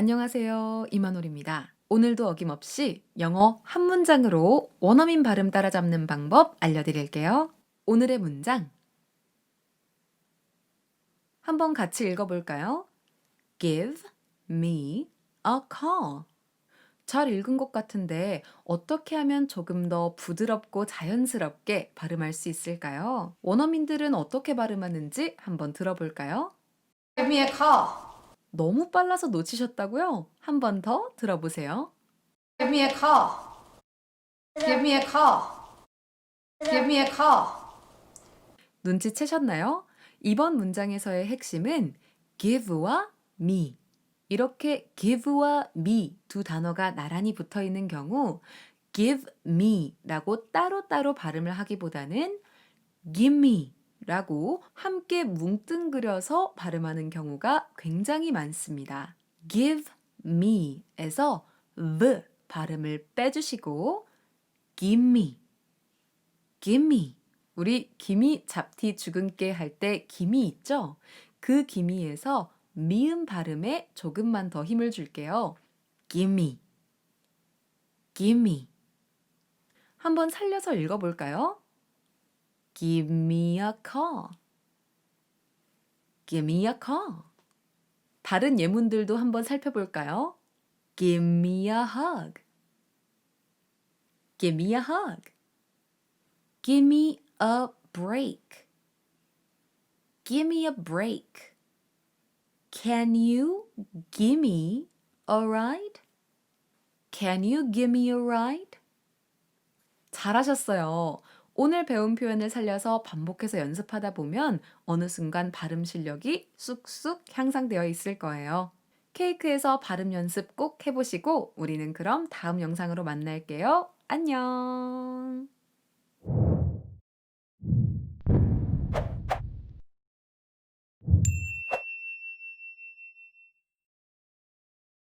안녕하세요. 이만홀입니다. 오늘도 어김없이 영어 한 문장으로 원어민 발음 따라잡는 방법 알려드릴게요. 오늘의 문장. 한번 같이 읽어볼까요? Give me a call. 잘 읽은 것 같은데 어떻게 하면 조금 더 부드럽고 자연스럽게 발음할 수 있을까요? 원어민들은 어떻게 발음하는지 한번 들어볼까요? Give me a call. 너무 빨라서 놓치셨다고요? 한 번 더 들어보세요. Give me a call. Give me a call. Give me a call. 눈치채셨나요? 이번 문장에서의 핵심은 give와 me. 이렇게 give와 me 두 단어가 나란히 붙어 있는 경우 give me 라고 따로따로 발음을 하기보다는 give me 라고 함께 뭉뚱그려서 발음하는 경우가 굉장히 많습니다. give me에서 the 발음을 빼주시고 give me, give me 우리 기미 잡티 죽은깨 할 때 기미 있죠? 그 기미에서 미음 발음에 조금만 더 힘을 줄게요. gimme, gimme. 한번 살려서 읽어볼까요? Give me a call. Give me a call. 다른 예문들도 한번 살펴볼까요? Give me a hug. Give me a hug. Give me a break. Give me a break. Can you give me a ride? Can you give me a ride? 잘하셨어요. 오늘 배운 표현을 살려서 반복해서 연습하다 보면 어느 순간 발음 실력이 쑥쑥 향상되어 있을 거예요. 케이크에서 발음 연습 꼭 해보시고 우리는 그럼 다음 영상으로 만날게요. 안녕!